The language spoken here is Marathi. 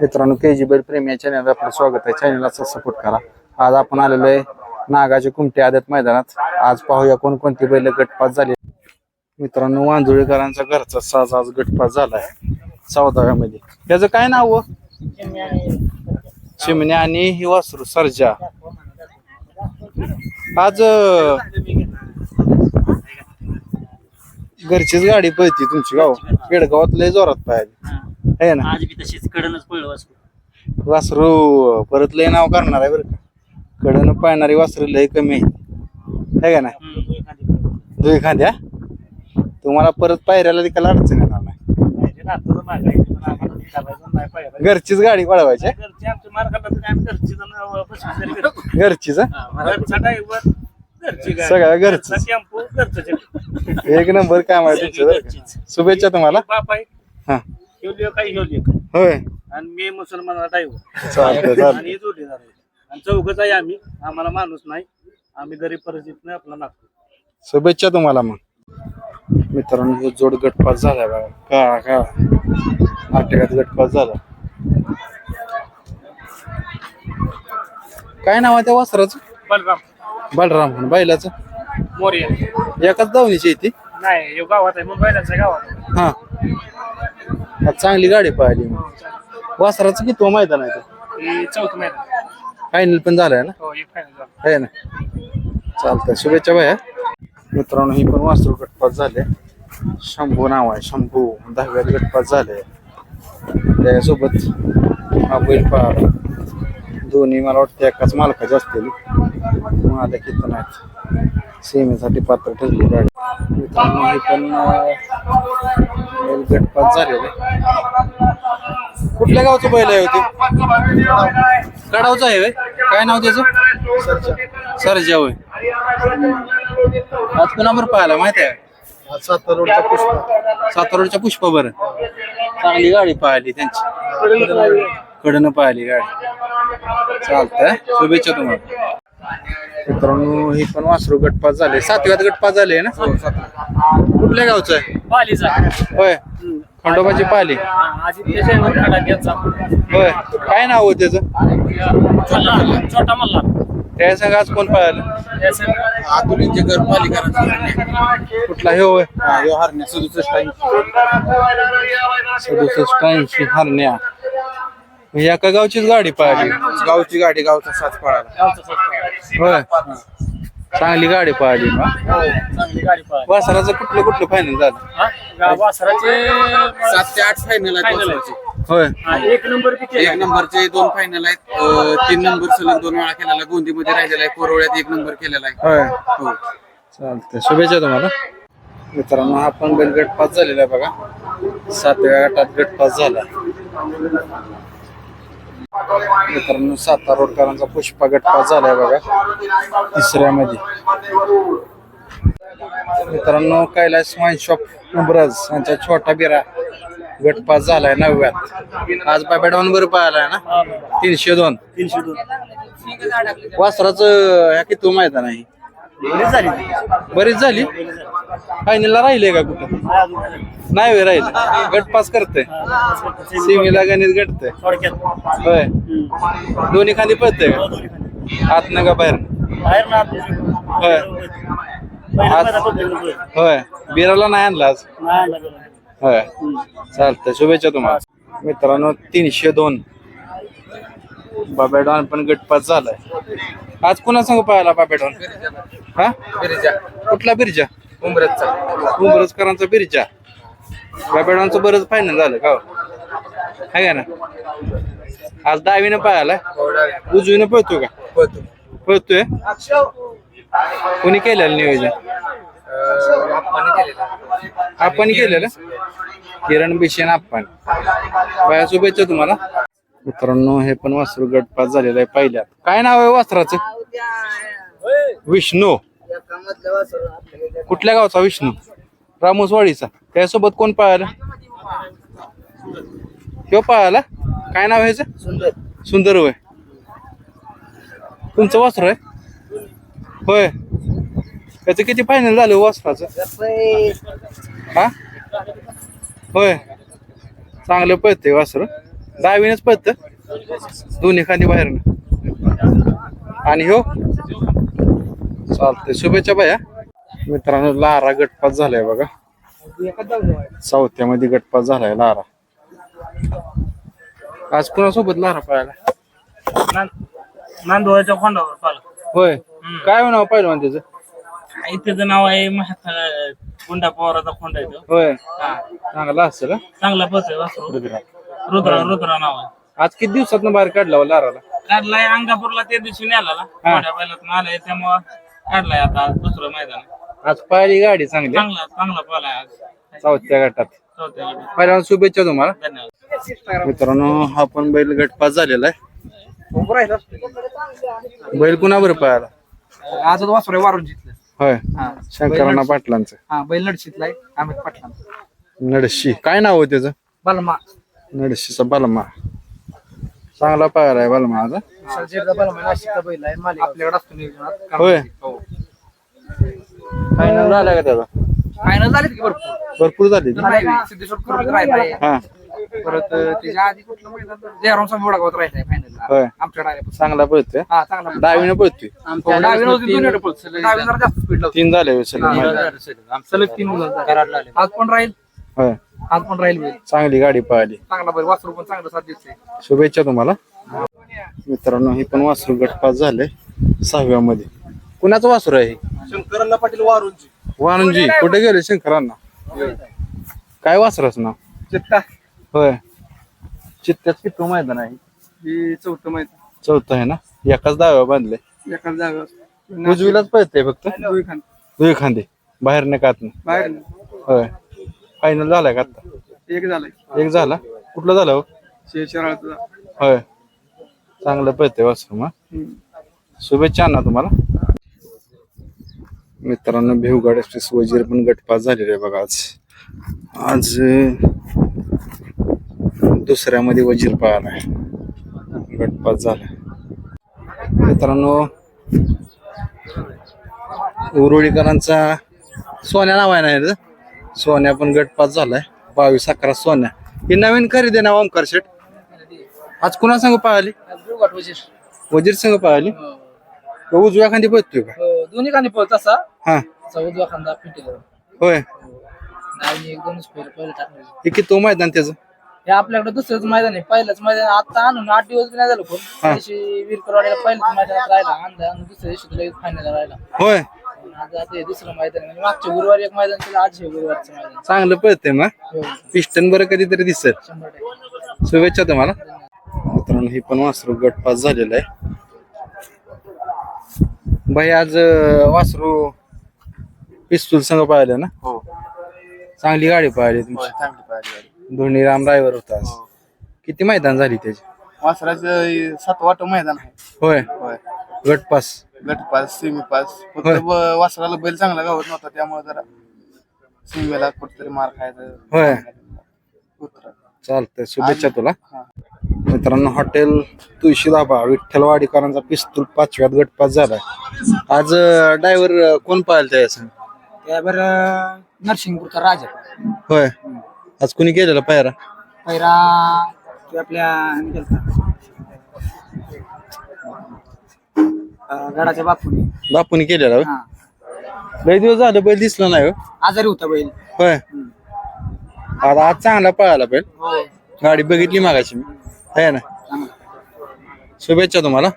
मित्रांनो के जी बैल प्रेमी या चॅनलला आपलं स्वागत आहे. चॅनलला सपोर्ट करा. आज आपण आलेलो आहे नागाचे कुमटे आदत मैदानात. आज पाहूया कोणकोणती बैल गटपात झाली. मित्रांनो वांजुळीकरांचा घरचा साज आज गटपात झालाय. चौदाव्यामध्ये त्याचं काय नाव व? चिमण्या आणि ही वासरू सर्जा. आज घरचीच गाडी पळती तुमची गाव. केडगावात लय जोरात पाहिजे आहे ना? आज बी तशीच कडनच पळलो असतो वासरू परत लय नाव करणार आहे बरं का. कडनं पाळणारी वासरू लय कमी आहे. है का नाही? दुई खांद्या तुम्हाला परत पायऱ्याला तिकडे अडचण येणार नाही. घरचीच गाडी पळवायची आहे. घरचीच हं? सगळ्या घरचं एक नंबर काम आहे तुमचं बरं का? शुभेच्छा तुम्हाला. हा. काही होय. आणि मी मुसलमानाला ड्रायव्हर चालतंय चालतंय. आणि जोडीदार आहे. आणि चौघच आहे आम्ही. आम्हाला माणूस नाही. आम्ही गरीब परिस्थितीने आपला लागतो शुभेच्छा तुम्हाला मग. मित्रांनो हे जोड गटपास झाला बघा. का का आटकात गटपास झाला. काय नाव आहे त्या वासराचं? बलराम. बलराम म्हणून. बैलाचं? मोर्या. एकाच दावणीची आहे ती? नाही यो गावात आहे. मुंबईलाच गावात. हा. चांगली गाडी पाहिली. मग वासराचं किती मैदान आहे ते ही चौथं महिना फायनल पण झालाय ना? हो एक फायनल झाला. आहे ना. चालतंय शुभेच्छा भैया. मित्रांनो ही पण वासरू गटपास झाले. शंभू नाव आहे शंभू. दहाव्यात गटपास झाले. त्यासोबत हा बैल पहा दोन्ही मला वाटतं एकाच मालकाचे असतील. माझ्या किती नाहीत. सीमेसाठी पात्र ठरली गाडी. मित्रांनो ही पण अं, बैल गटपास कुठल्या गावचं बैल आहे होते कडावचं आहे काय नाव त्याचं? सरजा होय. आज कुणावर पाहायला माहिती आहे? सातारोडच्या पुष्प. सातारोडच्या पुष्पा बरं. चांगली गाडी पाहिली त्यांची. कडनं पाहिली गाडी. चालतंय. शुभेच्छा तुम्हाला. मित्रांनो ही पण वासरू गटपास झाले. सातव्यात गटपास झाले ना? कुठल्या गावचं? आहे पालीचा होय. खंडोबाची पाली. होय. काय नाव होतं त्याचं? छोटा छोटा मल्ला त्या संघ आज कोण जगर पालिका कुठला? हे होय. हरण्या सदुसष्ट सदुसष्ट ऐंशी हरण्या. एका गावचीच गाडी पाहिली. गावची गाडी गावचा साथ पळाला. होय. चांगली गाडी पाहिली हो, चांगली गाडी पळाली. वासराचं कुठलं कुठलं फायनल झालं? हा? वासराचे सात ते आठ फायनल आहेत Final वासराचे. होय. हा, एक नंबर किती एक नंबरचे दोन फायनल आहेत. अं, तीन नंबर सलग दोन वेळा केलेला गोंदीमध्ये राहिलेला आहे. कोरवळ्यात एक नंबर केलेला आहे. होय. हो. चालतंय. शुभेच्छा तुम्हाला. मित्रांनो हा पण बैल गटपास झालेला आहे बघा. सातव्या गटात गटपास झाला. मित्रांनो सातारा रोडकरांचा पुष्पा गटपास झालाय बघा तिसऱ्यामध्ये. मित्रांनो कैलास वाईन शॉप उमरज यांचा छोटा बिरा गटपास झालाय नवव्यात. आज बाबेडॉन बरं पाहिलाय ना? तीनशे दोन. तीनशे दोन. वासराचं ह्या किती मैदान आहे बरीच झाली. बरीच झाली? फायनलला राहिले का कुठं? नाही वे राहिलं. गट पास करते सिमीला गणित गटते होय. दोन्ही खाली पळते का? आत नका बाहेर बाहेर होय होय. बिराला नाही आणला आज? होय. चालतंय. शुभेच्छा तुम्हाला. मित्रांनो तीनशे दोन. बाबेडॉन पण गटपास झालाय. आज कुणा संग पाहायला बाबेडॉन हा? बिरजा. कुठला बिरजा? उमरतचा उंबरजकरांचा बिरजा. बाबेडॉनचं बरंच फायनल झालं का हो? आहे का ना आज डावीनं पाहायला. उजवीनं पळतो का? पळतो. पळतोय? कोणी केलेलं नियोजन? आपण केलेलं. किरण बिशेन आपण बाया शुभेच्छा तुम्हाला. मित्रांनो हे पण वासरू गटपास झालेलं आहे पहिल्यात काय नाव आहे वासराचं? विष्णू. कुठल्या गावचा विष्णू? रामोसवाडीचा. त्यासोबत कोण पाहायला? किंवा पाहायला? काय नाव आहे ह्याचं? सुंदर. सुंदर होय. तुमचं वासर आहे? होय. त्याचं किती फायनल झालं वासराचं? हा? होय. चांगलं पळतंय वासर. डावीनच पळत. दोन्ही खाली बाहेर आणि हो. चालतंय. शुभेच्छा बाया मित्रांनो लारा गटपात झालाय बघा. चौथ्यामध्ये गटपात झालाय लारा. आज कुणासोबत लारा पळायला नांदोळ्याच्या खोंडावर पाला होय. काय हो नाव पाहिलं त्याचं? त्याचं नाव आहे महात्मा गुंडा पवाराचा खोंड आहे तो. होय. हा. चांगला असेल हं? चांगला बस आहे वासरू रुद्रा रुद्रा नाव आहे. आज किती दिवसात बाहेर काढला हो लाराला? काढलाय. अंगापूरला त्या दिवशी नेला बैलात आलाय त्यामुळं काढलाय आता दुसरं मैदान. आज पाहिली गाडी चांगली चांगला चांगला आज. चौथ्या गटात. चौथ्या गटात. पहिल्यांदा शुभेच्छा तुम्हाला. धन्यवाद. मित्रांनो हा पण बैल गटपास झालेला आहे. बैल कुणा बरं पळाला? आज वासरे वारून जिंकलं. होय. हा. शंकरांना पाटलांचं. हा बैल लढशीतलाय अमित पाटला नडशी. काय नाव आहे त्याचं? बलमा. नडशीचा बलमा. चांगला पळाला आहे हं? बलमा नाशिकचा बैल आहे मालिक. आपल्याकडे असतो नियोजनात होय. फायनल झाला का त्याचा? फायनल झाले की भरपूर? भरपूर झाली. ती. नाही, सिद्धेश्वर कुर्डीत राहिलाय हा. परत त्याच्या आधी कुठलं मैदान तर जयराम स्वामी वडगावात राहिलाय फायनलला होय. आमच्याकडे आल्यापासून चांगला पळतोय. हा चांगला डावीने पळतोय. हो, डावीनं होती, दोन्हीकडे पळतो. डावीनं जरा जास्त स्पीड तीन झाले सलग. सलग. तीन मुलं झाले. आज पण राहील? होय. आज पण राहील बैल. चांगली गाडी पळाली चांगला बैल वासरू पण चांगला साथ देतोय. शुभेच्छा तुम्हाला. मित्रांनो हे पण वासरू गटपास झाले सहाव्यामध्ये. कुणाचं वासरू आहे? शंकरांना पाटील वारूंची वाणूजी कुठे गेले शंकरांना? काय वासराच नाव? चित्ता. होय. चित्त्यात किती मैदान आहे? ही चौथं मैदान. चौथं आहे ना? एकाच दाव्या बांधले एकाच जागा. उजवीलाच पळते फक्त? दोन खान दुई खांदे. बाहेर नाही कात बाहेर होय. फायनल झालाय का आता? एक झालंय. एक झाला? कुठलं झालं हो? शेषराळचा होय. चांगलं पळते वासरू मग. शुभेच्छा ना तुम्हाला. मित्रांनो भिवगाड एक्सप्रेस वजीर पण गटपास झालेले आहे बघा आज. आज अं, दुसऱ्यामध्ये वजीर पाहिला आहे. गटपास झाला मित्रांनो उरुळीकरांचा सोन्या नाव आहे ना याचं? सोन्या पण गटपास झालाय. बावीस अकरा सोन्या. ही नवीन खरेदी ना ओमकार शेठ? आज कुणा संग पाहिली? वजीर संघ पाहिली? तो उजव्या खांदी बसतोय का? दोन्ही खांदे पळत असा. हा. असा उजवा खांदा होय. हे. किती तो मैदान त्याचं? हे आपल्याकडे दुसरंच मैदान आहे. पहिलंच मैदान आता आणून आठ दिवस बी नाही झालं कोण. वीरकरवाडीला पहिलंच मैदानात राहिला. आणला आणि दुसऱ्या दिवशी फायनल राहिला. होय. आज आता हे दुसरं मैदान आहे. म्हणजे मागच्या गुरुवारी एक मैदान केलं आज हे गुरुवारचं मैदान चांगलं पळतंय मग हो? पिस्टन बरं कधीतरी दिसत शंभर टक्के. शुभेच्छा तुम्हाला. मित्रांनो ही पण वासरू गटपास झालेला आहे. भाई आज अं, वासरू पिस्तूल संघ पाहिलं ना? हो. चांगली गाडी पाहिली तुमची. चांगली पाहिजे दोन्ही राम ड्रायव्हर होता आज. किती मैदान झाली त्याची? वासराचं सात वाट मैदान आहे. होय. होय. गटपास गट पास सेमी पास फक्त होय. वासराला बैल चांगला गावत नव्हता त्यामुळे जरा सीमेला कुठतरी मार खायचं. चालतंय शुभेच्छा तुला हा. मित्रांनो हॉटेल तुळशी धाबा विठ्ठलवाडीकरांचा पिस्तूल पाचव्यात गटपास झालाय आज ड्रायव्हर कोण पाहिलं त्या संग? त्यावर नरसिंगपूरचा राजा होय आज कुणी केलेला पायरा पैरा ते आपल्या ह्याने. अं, गडाच्या बापूने. बापूनी केलेला होय? हा. लय दिवस झालं बैल दिसला नाही होय? आजारी होता बैल. होय. आता आज चांगला पळाला बैल. हो गाडी बघितली मागाशी मी. आहे ना? शुभेच्छा तुम्हाला.